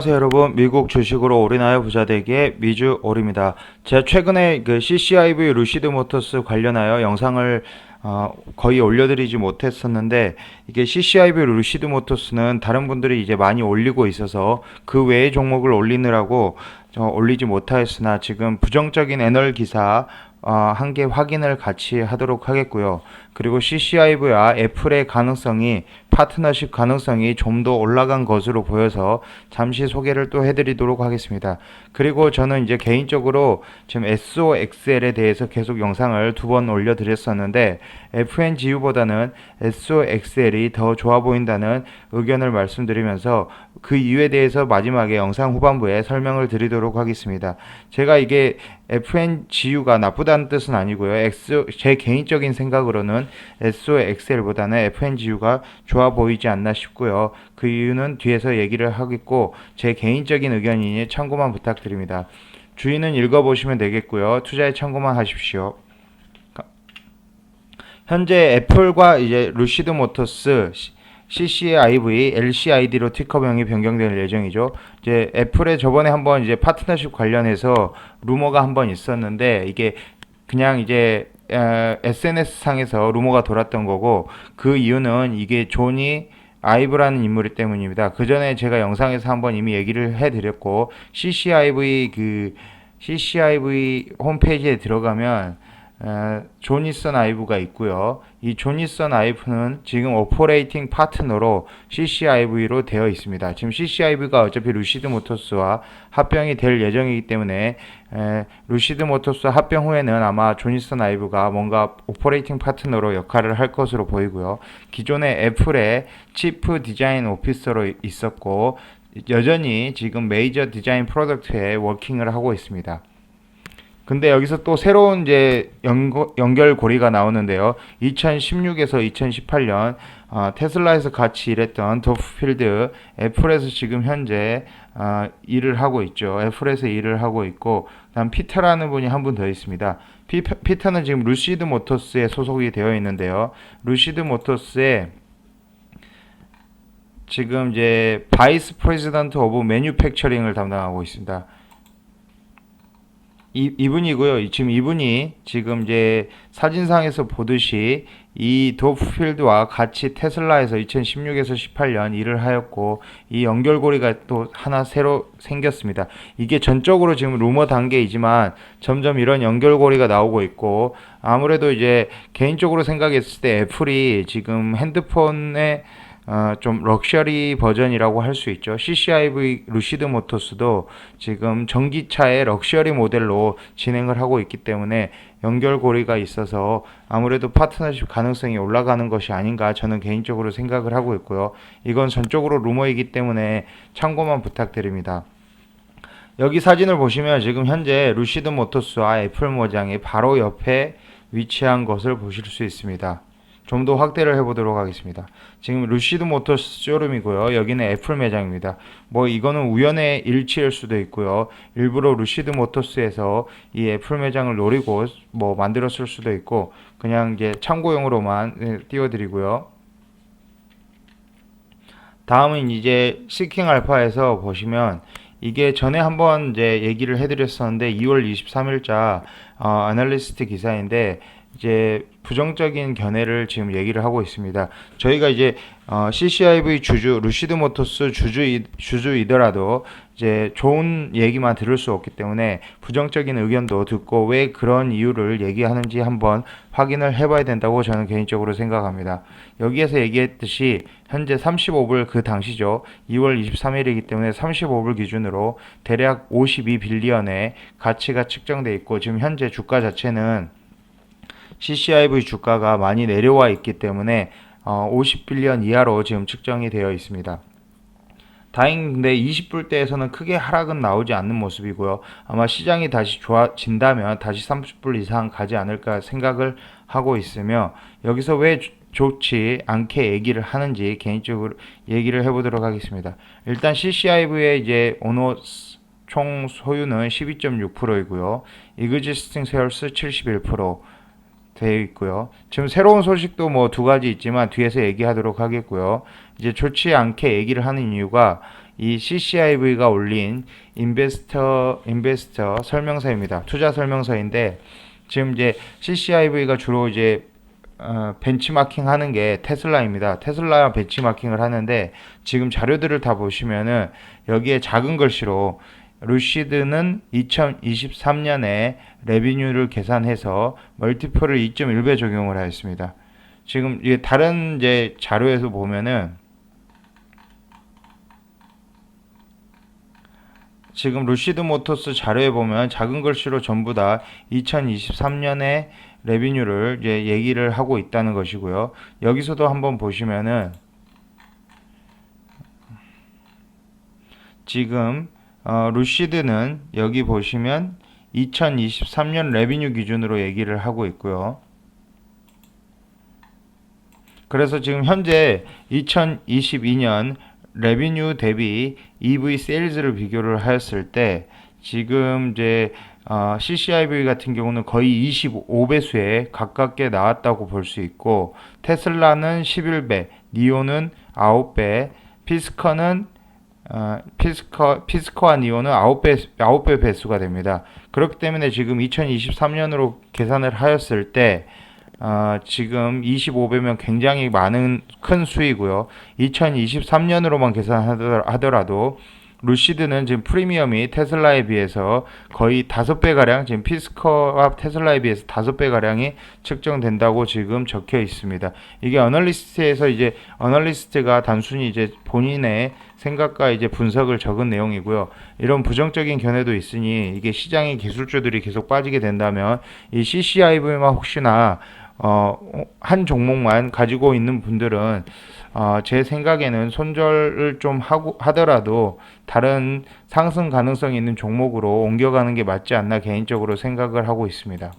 안녕하세요 여러분 미국 주식으로 올인하여 부자되기의 미주 올입니다 제가 최근에 그 CCIV 루시드 모터스 관련하여 영상을 어, 거의 올려드리지 못했었는데 이게 CCIV 루시드 모터스는 다른 분들이 이제 많이 올리고 있어서 그 외의 종목을 올리느라고 저 올리지 못하였으나 지금 부정적인 애널 기사 어, 한 개 확인을 같이 하도록 하겠고요. 그리고 CCIV와 애플의 가능성이 파트너십 가능성이 좀 더 올라간 것으로 보여서 잠시 소개를 또 해드리도록 하겠습니다. 그리고 저는 이제 개인적으로 지금 SOXL에 대해서 계속 영상을 두 번 올려드렸었는데 FNGU보다는 SOXL이 더 좋아 보인다는 의견을 말씀드리면서 그 이유에 대해서 마지막에 영상 후반부에 설명을 드리도록 하겠습니다. 제가 이게 FNGU가 나쁘다는 뜻은 아니고요. 제 개인적인 생각으로는 SOXL보다는 FNGU가 좋아 보이지 않나 싶고요. 그 이유는 뒤에서 얘기를 하겠고 제 개인적인 의견이니 참고만 부탁드립니다. 주의는 읽어보시면 되겠고요. 투자에 참고만 하십시오. 현재 애플과 이제 루시드 모터스 CCIV, LCID로 티커명이 변경될 예정이죠. 이제 애플에 저번에 한번 이제 파트너십 관련해서 루머가 한번 있었는데 이게 그냥 이제 SNS 상에서 루머가 돌았던 거고 그 이유는 이게 존이 아이브라는 인물이 때문입니다. 그 전에 제가 영상에서 한번 이미 얘기를 해드렸고 CCIV 그 CCIV 홈페이지에 들어가면 에, 조니선 아이브가 있고요. 이 조니선 아이브는 지금 오퍼레이팅 파트너로 CCIV로 되어 있습니다. 지금 CCIV가 어차피 루시드 모터스와 합병이 될 예정이기 때문에 에, 루시드 모터스 합병 후에는 아마 조니선 아이브가 뭔가 오퍼레이팅 파트너로 역할을 할 것으로 보이고요. 기존에 애플의 치프 디자인 오피서로 있었고 여전히 지금 메이저 디자인 프로덕트에 워킹을 하고 있습니다. 근데 여기서 또 새로운 이제 연거, 연결고리가 나오는데요. 2016에서 2018년 어, 테슬라에서 같이 일했던 도프필드 애플에서 지금 현재 어, 일을 하고 있죠. 애플에서 일을 하고 있고 그다음 피터라는 분이 한 분 더 있습니다. 피, 피터는 지금 루시드 모터스에 소속이 되어 있는데요. 루시드 모터스에 지금 이제 바이스 프레지던트 오브 매뉴팩처링을 담당하고 있습니다. 이, 이분이고요. 지금 이분이 지금 이제 사진상에서 보듯이 이 도프필드와 같이 테슬라에서 2016에서 18년 일을 하였고 이 연결고리가 또 하나 새로 생겼습니다. 이게 전적으로 지금 루머 단계이지만 점점 이런 연결고리가 나오고 있고 아무래도 이제 개인적으로 생각했을 때 애플이 지금 핸드폰에 어, 좀 럭셔리 버전이라고 할 수 있죠. CCIV 루시드 모터스도 지금 전기차의 럭셔리 모델로 진행을 하고 있기 때문에 연결고리가 있어서 아무래도 파트너십 가능성이 올라가는 것이 아닌가 저는 개인적으로 생각을 하고 있고요. 이건 전적으로 루머이기 때문에 참고만 부탁드립니다. 여기 사진을 보시면 지금 현재 루시드 모터스와 애플 모장이 바로 옆에 위치한 것을 보실 수 있습니다. 좀 더 확대를 해보도록 하겠습니다. 지금 루시드 모터스 쇼룸이고요. 여기는 애플 매장입니다. 뭐 이거는 우연의 일치일 수도 있고요. 일부러 루시드 모터스에서 이 애플 매장을 노리고 뭐 만들었을 수도 있고 그냥 이제 참고용으로만 예, 띄워드리고요. 다음은 이제 시킹 알파에서 보시면 이게 전에 한번 이제 얘기를 해드렸었는데 2월 23일자 어, 애널리스트 기사인데 이제 부정적인 견해를 지금 얘기를 하고 있습니다. 저희가 이제 어, CCIV 주주 루시드 모터스 주주 주주이더라도 이제 좋은 얘기만 들을 수 없기 때문에 부정적인 의견도 듣고 왜 그런 이유를 얘기하는지 한번 확인을 해봐야 된다고 저는 개인적으로 생각합니다. 여기에서 얘기했듯이 현재 35불 그 당시죠. 2월 23일이기 때문에 35불 기준으로 대략 52빌리언의 가치가 측정돼 있고 지금 현재 주가 자체는 CCIV 주가가 많이 내려와 있기 때문에 어, 50빌리언 이하로 지금 측정이 되어 있습니다. 다행인데 20불대에서는 크게 하락은 나오지 않는 모습이고요. 아마 시장이 다시 좋아진다면 다시 30불 이상 가지 않을까 생각을 하고 있으며 여기서 왜 좋지 않게 얘기를 하는지 개인적으로 얘기를 해보도록 하겠습니다. 일단 CCIV의 이제 오너 총 소유는 12.6%이고요. 이그지스팅 세얼스 71%, 되어 있고요. 지금 새로운 소식도 뭐 두 가지 있지만 뒤에서 얘기하도록 하겠고요. 이제 좋지 않게 얘기를 하는 이유가 이 CCIV가 올린 인베스터 인베스터 설명서입니다. 투자 설명서인데 지금 이제 CCIV가 주로 이제 어, 벤치마킹 하는 게 테슬라입니다. 테슬라 벤치마킹을 하는데 지금 자료들을 다 보시면은 여기에 작은 글씨로 루시드는 2023년에 레비뉴를 계산해서 멀티플을 2.1배 적용을 하였습니다. 지금 다른 이제 자료에서 보면은 지금 루시드 모터스 자료에 보면 작은 글씨로 전부 다 2023년에 레비뉴를 이제 얘기를 하고 있다는 것이고요. 여기서도 한번 보시면은 지금 어, 루시드는 여기 보시면 2023년 레비뉴 기준으로 얘기를 하고 있고요. 그래서 지금 현재 2022년 레비뉴 대비 EV 세일즈를 비교를 하였을 때 지금 이제 어, CCIV 같은 경우는 거의 25배수에 가깝게 나왔다고 볼 수 있고 테슬라는 11배, 니오는 9배, 피스커는 어, 피스커 피스커와 니오는 9배 9배 배수가 됩니다. 그렇기 때문에 지금 2023년으로 계산을 하였을 때 어, 지금 25배면 굉장히 많은 큰 수이고요. 2023년으로만 계산하더라도 루시드는 지금 프리미엄이 테슬라에 비해서 거의 다섯 배 가량 지금 피스커와 테슬라에 비해서 다섯 배 가량이 측정된다고 지금 적혀 있습니다. 이게 어널리스트에서 이제 어널리스트가 단순히 이제 본인의 생각과 이제 분석을 적은 내용이고요. 이런 부정적인 견해도 있으니 이게 시장의 기술주들이 계속 빠지게 된다면 이 CCIV만 혹시나 어, 한 종목만 가지고 있는 분들은 어, 제 생각에는 손절을 좀 하고 하더라도 다른 상승 가능성이 있는 종목으로 옮겨가는 게 맞지 않나 개인적으로 생각을 하고 있습니다.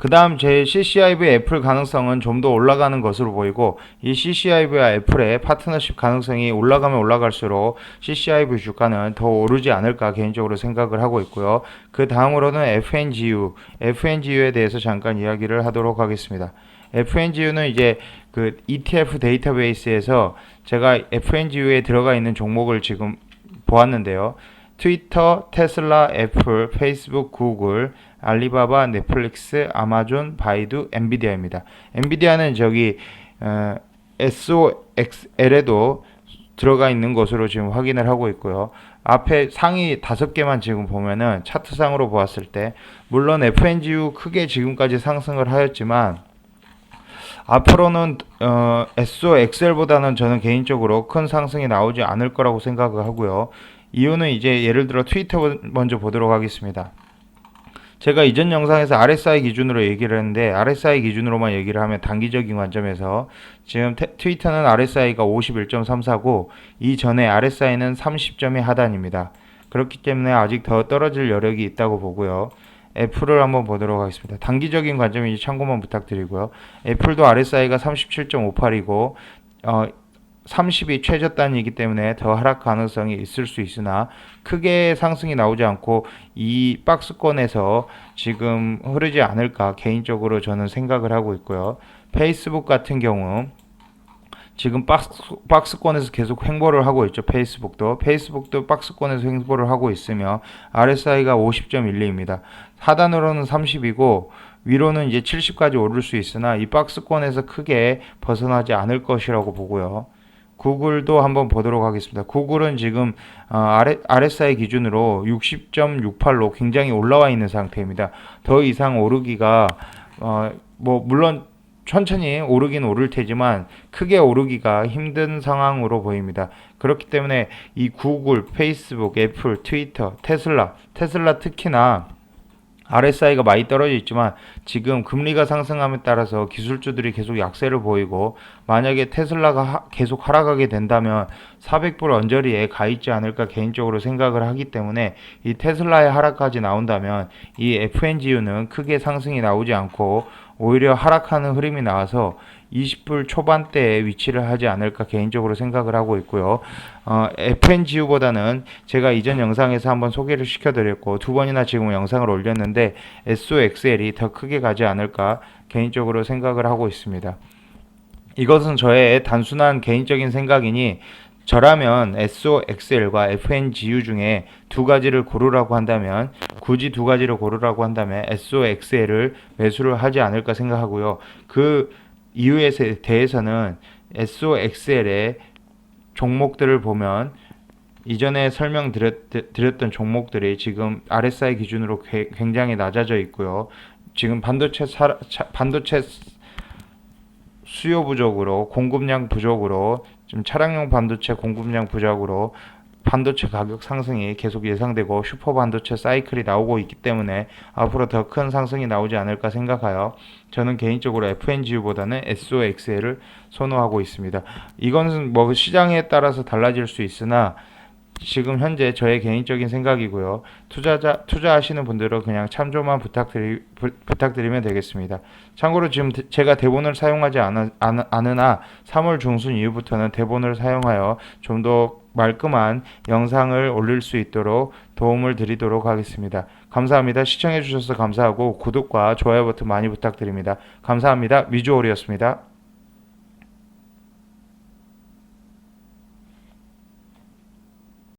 그 다음 제 CCIV 애플 가능성은 좀 더 올라가는 것으로 보이고 이 CCIV와 애플의 파트너십 가능성이 올라가면 올라갈수록 CCIV 주가는 더 오르지 않을까 개인적으로 생각을 하고 있고요. 그 다음으로는 FNGU, FNGU에 대해서 잠깐 이야기를 하도록 하겠습니다. FNGU는 이제 그 ETF 데이터베이스에서 제가 FNGU에 들어가 있는 종목을 지금 보았는데요. 트위터, 테슬라, 애플, 페이스북, 구글, 알리바바, 넷플릭스, 아마존, 바이두, 엔비디아입니다. 엔비디아는 저기 어, SOXL에도 들어가 있는 것으로 지금 확인을 하고 있고요. 앞에 상위 다섯 개만 지금 보면은 차트상으로 보았을 때 물론 FNGU 크게 지금까지 상승을 하였지만 앞으로는 어, SOXL보다는 저는 개인적으로 큰 상승이 나오지 않을 거라고 생각을 하고요. 이유는 이제 예를 들어 트위터 먼저 보도록 하겠습니다. 제가 이전 영상에서 RSI 기준으로 얘기를 했는데 RSI 기준으로만 얘기를 하면 단기적인 관점에서 지금 태, 트위터는 RSI가 51.34고 이전에 RSI는 30점의 하단입니다. 그렇기 때문에 아직 더 떨어질 여력이 있다고 보고요. 애플을 한번 보도록 하겠습니다. 단기적인 관점이 참고만 부탁드리고요. 애플도 RSI가 37.58이고 어, 30이 최저단이기 때문에 더 하락 가능성이 있을 수 있으나 크게 상승이 나오지 않고 이 박스권에서 지금 흐르지 않을까 개인적으로 저는 생각을 하고 있고요. 페이스북 같은 경우 지금 박스, 박스권에서 계속 횡보를 하고 있죠. 페이스북도. 페이스북도 박스권에서 횡보를 하고 있으며 RSI가 50.12입니다. 하단으로는 30이고 위로는 이제 70까지 오를 수 있으나 이 박스권에서 크게 벗어나지 않을 것이라고 보고요. 구글도 한번 보도록 하겠습니다. 구글은 지금 어, RSI 기준으로 60.68로 굉장히 올라와 있는 상태입니다. 더 이상 오르기가 어, 뭐 물론 천천히 오르긴 오를 테지만 크게 오르기가 힘든 상황으로 보입니다. 그렇기 때문에 이 구글, 페이스북, 애플, 트위터, 테슬라, 테슬라 특히나 RSI가 많이 떨어져 있지만 지금 금리가 상승함에 따라서 기술주들이 계속 약세를 보이고 만약에 테슬라가 하, 계속 하락하게 된다면 400불 언저리에 가 있지 않을까 개인적으로 생각을 하기 때문에 이 테슬라의 하락까지 나온다면 이 FNGU는 크게 상승이 나오지 않고 오히려 하락하는 흐름이 나와서 20불 초반대에 위치를 하지 않을까 개인적으로 생각을 하고 있고요. 어, FNGU보다는 제가 이전 영상에서 한번 소개를 시켜드렸고 두 번이나 지금 영상을 올렸는데 SOXL이 더 크게 가지 않을까 개인적으로 생각을 하고 있습니다. 이것은 저의 단순한 개인적인 생각이니 저라면 SOXL과 FNGU 중에 두 가지를 고르라고 한다면 굳이 두 가지를 고르라고 한다면 SOXL을 매수를 하지 않을까 생각하고요. 그 이유에 대해서는 SOXL의 종목들을 보면 이전에 설명드렸 던 종목들이 지금 RSI 기준으로 개- 굉장히 낮아져 있고요. 지금 반도체 사, 차- 반도체 수요 부족으로 공급량 부족으로 지금 차량용 반도체 공급량 부족으로 반도체 가격 상승이 계속 예상되고 슈퍼 반도체 사이클이 나오고 있기 때문에 앞으로 더 큰 상승이 나오지 않을까 생각하여 저는 개인적으로 FNGU보다는 SOXL을 선호하고 있습니다. 이것은 뭐 시장에 따라서 달라질 수 있으나 지금 현재 저의 개인적인 생각이고요. 투자자 투자하시는 분들은 그냥 참조만 부탁드리 부, 부탁드리면 되겠습니다. 참고로 지금 대- 제가 대본을 사용하지 않으나 3월 중순 이후부터는 대본을 사용하여 좀 더 말끔한 영상을 올릴 수 있도록 도움을 드리도록 하겠습니다. 감사합니다. 시청해 주셔서 감사하고 구독과 좋아요 버튼 많이 부탁드립니다. 감사합니다. 미주홀이었습니다.